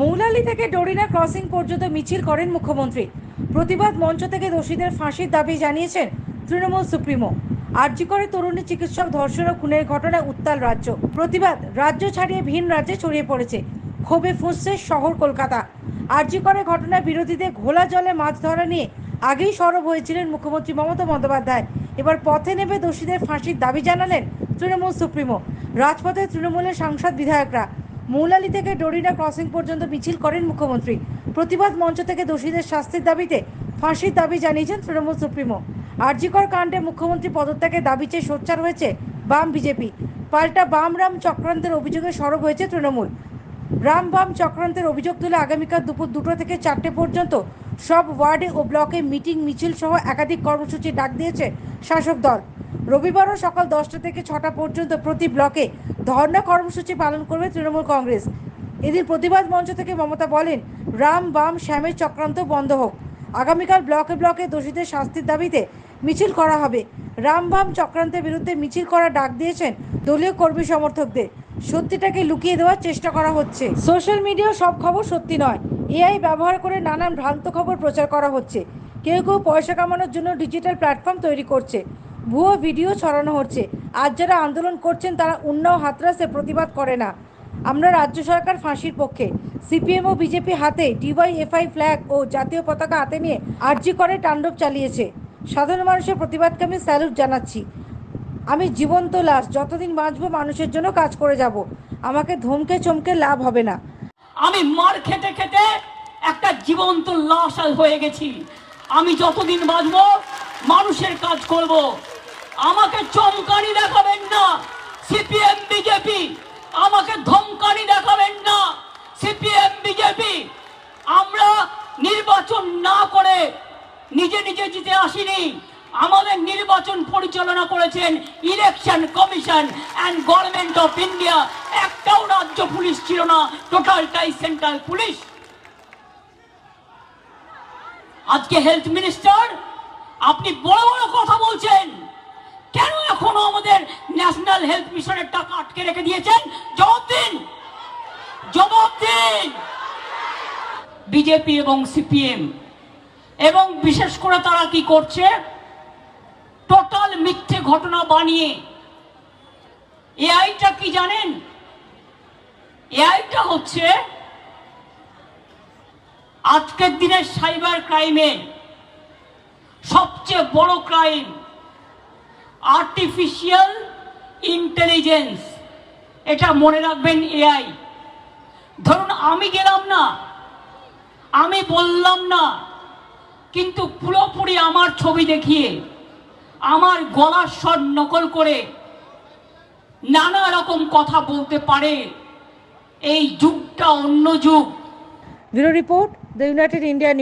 মৌলালি থেকে ডোরিনা ক্রসিং পর্যন্ত মিছিল করেন মুখ্যমন্ত্রী। প্রতিবাদ মঞ্চ থেকে দোষীদের ফাঁসির দাবি জানিয়েছেন তৃণমূল সুপ্রিমো। আরজি করে তরুণী চিকিৎসক ধর্ষণ ও খুনের ঘটনায় উত্তাল রাজ্য। প্রতিবাদ রাজ্য ছাড়িয়ে ভিন রাজ্যে ছড়িয়ে পড়েছে। ক্ষোভে ফুঁসছে শহর কলকাতা। আরজি করে ঘটনায় বিরোধীদের ঘোলা জলে মাছ ধরা নিয়ে আগেই সরব হয়েছিলেন মুখ্যমন্ত্রী মমতা বন্দ্যোপাধ্যায়। এবার পথে নেমে দোষীদের ফাঁসির দাবি জানালেন তৃণমূল সুপ্রিমো। রাজপথে তৃণমূলের সাংসদ বিধায়করা। মৌলালি থেকে ডোরিনা ক্রসিং পর্যন্ত মিছিল করেন মুখ্যমন্ত্রী। প্রতিবাদ মঞ্চ থেকে দোষীদের শাস্তির দাবিতে ফাঁসির দাবি জানিয়েছেন তৃণমূল সুপ্রিমো। আরজিকর কাণ্ডে মুখ্যমন্ত্রী পদত্যাগের দাবি চেয়ে সোচ্চার হয়েছে বাম বিজেপি। পাল্টা বাম রাম চক্রান্তের অভিযোগে সরব হয়েছে তৃণমূল। রাম বাম চক্রান্তের অভিযোগ তুলে আগামীকাল দুপুর দুটো থেকে চারটে পর্যন্ত সব ওয়ার্ডে ও ব্লকে মিটিং মিছিল সহ একাধিক কর্মসূচি ডাক দিয়েছে শাসক দল। রবিবারও সকাল দশটা থেকে ছটা পর্যন্ত প্রতি ব্লকে ধর্ণা কর্মসূচি পালন করবে তৃণমূল কংগ্রেস। এদিন প্রতিবাদ মঞ্চ থেকে মমতা বলেন, রাম বাম শ্যামের চক্রান্ত বন্ধ হোক। আগামীকাল ব্লকে ব্লকে দোষীদের শাস্তির দাবিতে মিছিল করা হবে। রাম বাম চক্রান্তের বিরুদ্ধে মিছিল করা ডাক দিয়েছেন দলীয় কর্মী সমর্থকদের। সত্যিটাকে লুকিয়ে দেওয়ার চেষ্টা করা হচ্ছে। সোশ্যাল মিডিয়া সব খবর সত্যি নয়। এআই ব্যবহার করে নানান ভ্রান্ত খবর প্রচার করা হচ্ছে। কেউ কেউ পয়সা কামানোর জন্য ডিজিটাল প্ল্যাটফর্ম তৈরি করছে। ভুয়ো ভিডিও ছড়ানো হচ্ছে। আজ যারা আন্দোলন করছেন, তারা উন্নাও হাতরাসে প্রতিবাদ করে না। আমরা রাজ্য সরকার ফাঁসির পক্ষে। সিপিএম ও বিজেপি হাতে ডিওয়াইএফআই ফ্ল্যাগ ও জাতীয় পতাকা হাতে নিয়ে আর্জি করে তাণ্ডব চালিয়েছে। সাধারণ মানুষের প্রতিবাদকে আমি স্যালুট জানাচ্ছি। আমি জীবন্ত লাশ, যতদিন বাঁচবো মানুষের জন্য কাজ করে যাব। আমাকে ধমকে চমকে লাভ হবে না। আমি মার খেতে খেতে একটা জীবন্ত লাশ হয়ে গেছি। আমি যতদিন বাঁচবো, মানুষের কাজ করব। আমাকে চমকানি দেখাবেন না। সিপিএম, বিজেপি, আমাকে ধমকানি দেখাবেন না। সিপিএম, বিজেপি, আমরা নির্বাচন না করে নিজে নিজে জিতে আসিনি। আমাদের নির্বাচন পরিচালনা করেছেন election commission and government of India. একটাও রাজ্য পুলিশ ছিল না, টোটালটাই সেন্ট্রাল পুলিশ। আজকে হেলথ মিনিস্টার, আপনি বড় বড় কথা বলছেন। ন্যাশনাল হেলথ মিশনের টাকা আটকে রেখে দিয়েছেন জবাব দিন জবাব দিন বিজেপি এবং সিপিএম। এবং বিশেষ করে তারা কি করছে? টোটাল মিথ্যে ঘটনা বানিয়ে। এআইটা কি জানেন? এআইটা হচ্ছে আজকের দিনের সাইবার ক্রাইমে সবচেয়ে বড় ক্রাইম। আর্টিফিশিয়াল ইন্টেলিজেন্স এটা মনে রাখবেন এআই ধরুন আমি গেলাম না, আমি বললাম না, কিন্তু পুরোপুরি আমার ছবি দেখিয়ে, আমার গলার স্বর নকল করে নানা রকম কথা বলতে পারে এই যুগটা অন্য যুগ। Bureau report, the United India